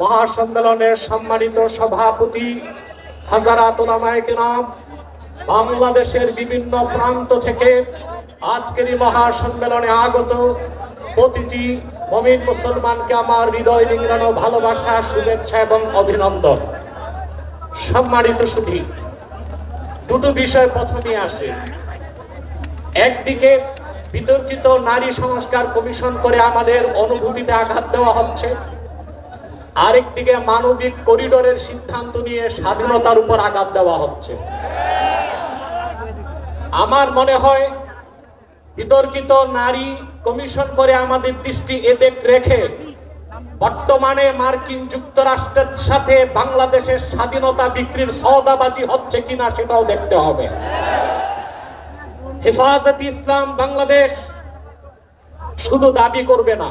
মহাসম্মেলনের সম্মানিত সভাপতি বাংলাদেশের বিভিন্ন প্রান্ত থেকে আজকের এই মহাসম্মেলনে আগত প্রতিটি মমিন মুসলমানকে আমার হৃদয় রিঙ্গানো ভালোবাসা, শুভেচ্ছা এবং অভিনন্দন। সম্মানিত সুধী দুটো বিষয় প্রথমে আসে। একদিকে বিতর্কিত নারী সংস্কার কমিশন করে আমাদের অনুভূতিতে আঘাত দেওয়া হচ্ছে। আরেকদিকে মানবিক করিডোরের সিদ্ধান্ত নিয়ে স্বাধীনতার উপর আঘাত দেওয়া হচ্ছে। আমার মনে হয় বিতর্কিত নারী কমিশন করে আমাদের দৃষ্টি এদিক রেখে বর্তমানে মার্কিন যুক্তরাষ্ট্রের সাথে বাংলাদেশের স্বাধীনতা বিক্রির সওদাবাজি হচ্ছে কিনা সেটাও দেখতে হবে। হেফাজত ইসলাম বাংলাদেশ শুধু দাবি করবে না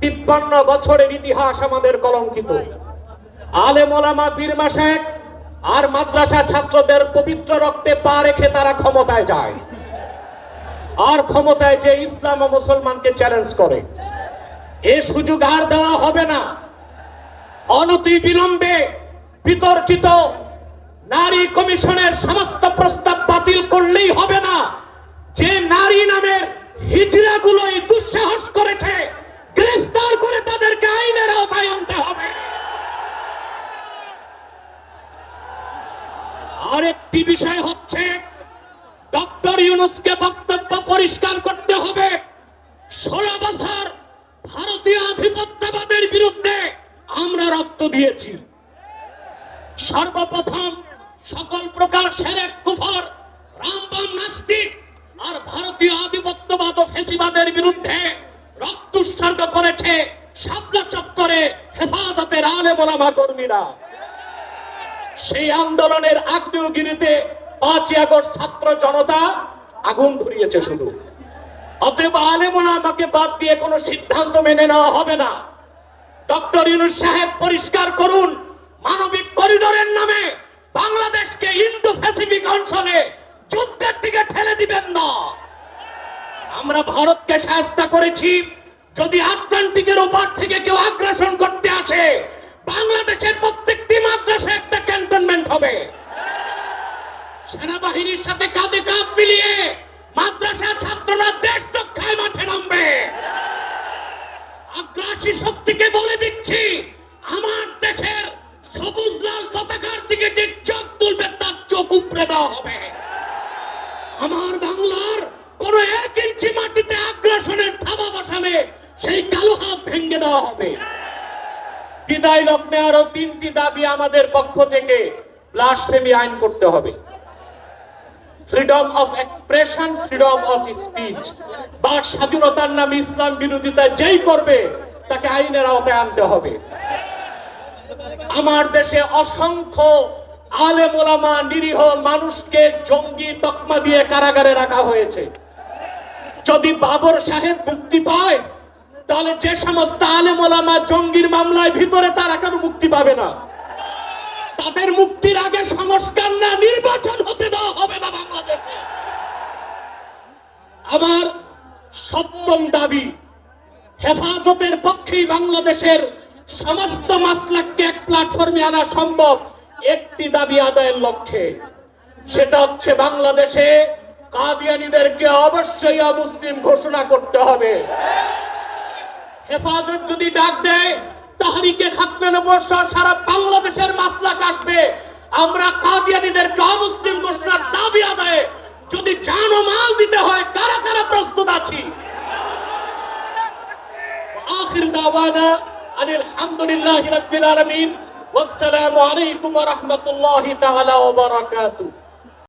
তিপ্পান্ন বছরের ইতিহাস আমাদের কলঙ্কিত। আলেম ওলামা পীর মাসেক আর মাদ্রাসা ছাত্রদের পবিত্র রক্তে পা রেখে তারা ক্ষমতায় যায়। আর ক্ষমতায় যে ইসলাম ও মুসলমানকে চ্যালেঞ্জ করে। এ সুযোগ আর দেওয়া হবে না। অনতি বিলম্বে বিতর্কিত নারী কমিশনের সমস্ত প্রস্তাব বাতিল করলেই হবে না। যে নারী নামের হিজড়াগুলোই দুঃসাহস করেছে গ্রেফতার করে তাদেরকে আইনের আওতায় আনতে হবে। আরেকটি বিষয় হচ্ছে, ডক্টর ইউনুসকে বক্তব্য পরিষ্কার করতে হবে। ষোলো বছর ভারতীয় আধিপত্যবাদের বিরুদ্ধে আমরা রক্ত দিয়েছি। সর্বপ্রথম সকল প্রকার সেরেক, কুফর, রামবাম নাস্তিক আর ভারতীয় আধিপত্যবাদ ও ফেসিবাদের বিরুদ্ধে উৎসর্গ করেছে শাপলা চত্বরে হেফাজতের আলে মোলামা কর্মীরা। সেই আন্দোলনের আগ্নেয়গিরিতে পাঁচই আগস্ট ছাত্র জনতা আগুন ধরিয়েছে শুধু। অতএব আলেমনা আমাকে বাদ দিয়ে সিদ্ধান্ত মেনে নেওয়া হবে না। ডক্টর ইউনুস সাহেব, পরিষ্কার করুন, মানবিক করিডোরের নামে বাংলাদেশকে ইন্দো প্যাসিফিক অঞ্চলে যুদ্ধের দিকে ঠেলে দিবেন না। আমরা ভারতকে সাহায্য করেছি যদি আটলান্টিকের ওপার থেকে কেউ আগ্রাসন করতে আসে, বাংলাদেশের প্রত্যেকটি মাদ্রাসা একটা ক্যান্টনমেন্ট হবে। সেনাবাহিনীর সাথে কাঁধে কাঁধ মিলিয়ে মাদ্রাসা ছাত্ররা দেশ রক্ষায় মাঠে নামবে। আগ্রাসী শক্তিকে বলে দিচ্ছি, আমার দেশের সবুজ লাল পতাকার দিকে যে চোখ তুলবে, তার চোখ উপড়ে দেওয়া হবে। আমার বাংলার কোন এক ইঞ্চি মাটিতে আগ্রাসনের থাবা বসালে সেই কালো হাত ভেঙে দেওয়া হবে। বিদায় লগ্নে আরও তিনটি দাবি আমাদের পক্ষ থেকে ব্লাসফেমি আইন করতে হবে। Freedom of expression freedom of speech বাক স্বাধীনতার নামে ইসলাম বিরোধিতা যেই করবে, তাকে আইনের আওতায় আনতে হবে। আমার দেশে অসংখ্য আলেম ওলামা নিরীহ মানুষকে জঙ্গি তকমা দিয়ে কারাগারে রাখা হয়েছে। যদি বাবর সাহেব মুক্তি পায় তাহলে যে সমস্ত আলেম ওলামা জঙ্গির মামলায় ভিতরে তারা কেন মুক্তি পাবে না। তাদের মুক্তির আগে সংস্কার না, নির্বাচন হতে দেওয়া হবে না বাংলাদেশে। আমার সপ্তম দাবি, হেফাজতের পক্ষেই বাংলাদেশের সমস্ত মাসলাককে এক প্ল্যাটফর্মে আনা সম্ভব। একটি দাবি আদায়ের লক্ষ্যে, সেটা হচ্ছে বাংলাদেশে কাদিয়ানিদেরকে অবশ্যই অমুসলিম ঘোষণা করতে হবে। হেফাজত যদি ডাক দেয়, তাহরিকে খাতমে নবর্ষ সারা বাংলাদেশের মাসলাক আসবে। আমরা কাদিয়ানিদেরকে অমুসলিম ঘোষণার দাবি আদায়ে যদি জান মাল দিতে হয়, কারা কারা প্রস্তুত আছি? আখির দাওয়ানা আনিল হামদুলিল্লাহি রাব্বিল আলামিন। ওয়াসসালামু আলাইকুম ওয়া রাহমাতুল্লাহি তাআলা ওয়া বারাকাতুহু।